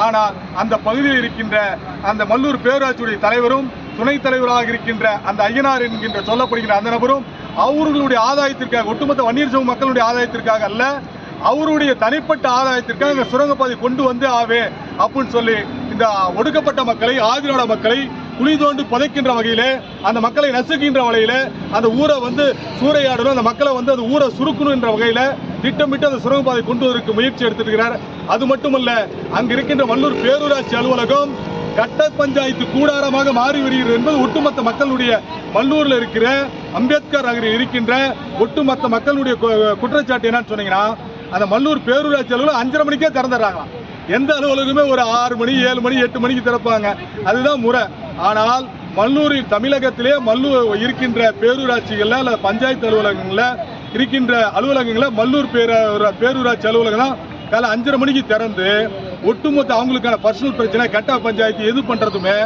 ஆனால் அந்த பகுதியில் இருக்கின்ற அந்த மல்லூர் பேரூராட்சியுடைய தலைவரும் துணைத் தலைவராக இருக்கின்ற அந்த ஐயனார் என்கின்ற சொல்லப்படுகின்ற அந்த நபரும் அவர்களுடைய ஆதாயத்திற்காக ஒட்டுமொத்த வன்னியர் சமூக மக்களுடைய ஆதாயத்திற்காக அல்ல அவருடைய தனிப்பட்ட ஆதாயத்திற்காக இந்த சுரங்கப்பாதை கொண்டு வந்து ஆவே அப்படின்னு சொல்லி இந்த ஒடுக்கப்பட்ட மக்களை ஆதிநாட மக்களை குழி தோண்டி புதைக்கின்ற வகையிலே அந்த மக்களை நசுக்கின்ற வகையில் அந்த ஊரை வந்து சூறையாடணும் அந்த மக்களை வந்து அந்த ஊரை சுருக்கணும் என்ற வகையில் திட்டமிட்டு அந்த சுரங்கப்பாதை கொண்டு வருவதற்கு முயற்சி எடுத்திருக்கிறார். அது மட்டுமல்ல அங்கு இருக்கின்ற மல்லூர் பேரூராட்சி அலுவலகம் கட்ட பஞ்சாயத்து கூடாரமாக மாறி வருகிறது என்பது ஒட்டுமொத்த மக்களுடைய வல்லூரில் இருக்கிற அம்பேத்கர் நகரில் இருக்கின்ற ஒட்டுமொத்த மக்களுடைய கு- குற்றச்சாட்டு என்னன்னு சொன்னீங்கன்னா அந்த மல்லூர் பேரூராட்சி அலுவலகம் அஞ்சரை மணிக்கே திறந்துடுறாங்களாம். எந்த அலுவலகமே ஒரு ஆறு மணி ஏழு மணி எட்டு மணிக்கு திறப்பாங்க. அதுதான் முறை. ஆனால் மல்லூரில் தமிழகத்திலே மல்லூர் இருக்கின்ற பேரூராட்சிகளில் அல்ல பஞ்சாயத்து அலுவலகங்களில் இருக்கின்ற அலுவலகங்களில் மல்லூர் பேர பேரூராட்சி அலுவலகம் தான் காலை அஞ்சரை மணிக்கு திறந்து ஒட்டுமொத்த அவங்களுக்கான பர்சனல் பிரச்சனை கட்ட பஞ்சாயத்து எது பண்ணுறதுமே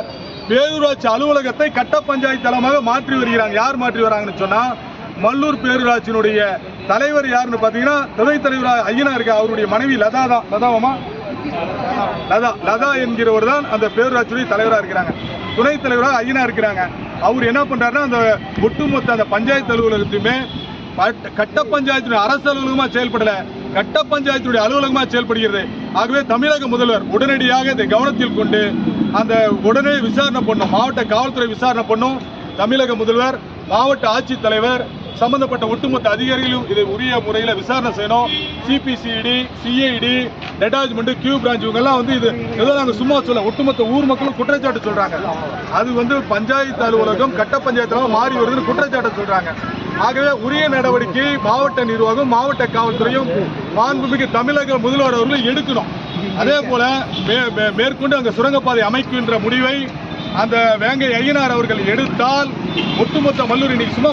பேரூராட்சி அலுவலகத்தை கட்ட பஞ்சாயத்து தளமாக மாற்றி வருகிறாங்க. யார் மாற்றி வராங்கன்னு சொன்னால் மல்லூர் பேரூராட்சியினுடைய தலைவர் யாருன்னு பார்த்தீங்கன்னா துணைத் தலைவர் ஐயனா இருக்க அவருடைய மனைவி லதா தான். லதாவாமா லதா. லதா என்கிறவர் தான் அந்த பேரூராட்சியுடைய தலைவராக இருக்கிறாங்க. துணைத் தலைவராக ஐயனா இருக்கிறாங்க. அவர் என்ன பண்றாருன்னா அந்த ஒட்டுமொத்த அந்த பஞ்சாயத்து அலுவலகத்தையுமே கட்ட பஞ்சாயத்தினுடைய அரசு அலுவலகமா செயல்படல. கட்ட பஞ்சாயத்துடைய அலுவலகமா செயல்படுகிறது. ஆகவே தமிழக முதல்வர் உடனடியாக இதை கவனத்தில் கொண்டு அந்த உடனே விசாரணை பண்ணும் மாவட்ட காவல்துறை விசாரணை பண்ணும். தமிழக முதல்வர் மாவட்ட ஆட்சித்தலைவர் சம்பந்தப்பட்ட ஒட்டுமொத்த அதிகாரிகளும் இதை உரிய முறையில் விசாரணை செய்யணும். CBCID CID detachment Q branch இவங்கெல்லாம் வந்து இது ஏதோ நாங்கள் சும்மா சொல்ல ஒட்டுமொத்த ஊர் மக்களும் குற்றச்சாட்டு சொல்றாங்க. அது வந்து பஞ்சாயத்து அலுவலகம் கட்ட பஞ்சாயத்து மாறி வருதுன்னு குற்றச்சாட்டு சொல்றாங்க. ஆகவே உரிய நடவடிக்கை மாவட்ட நிர்வாகம் மாவட்ட காவல்துறையும் மாண்புமிகு தமிழக முதல்வர் அவர்களும் எடுக்கணும். அதே போல மே- மே- மேற்கொண்டு அங்கே சுரங்கப்பாதை அமைக்கின்ற முடிவை அந்த வேங்கை ஐயனார் அவர்கள் எடுத்தால் ஒட்டுமொத்த மல்லூர் இன்னைக்கு சும்மா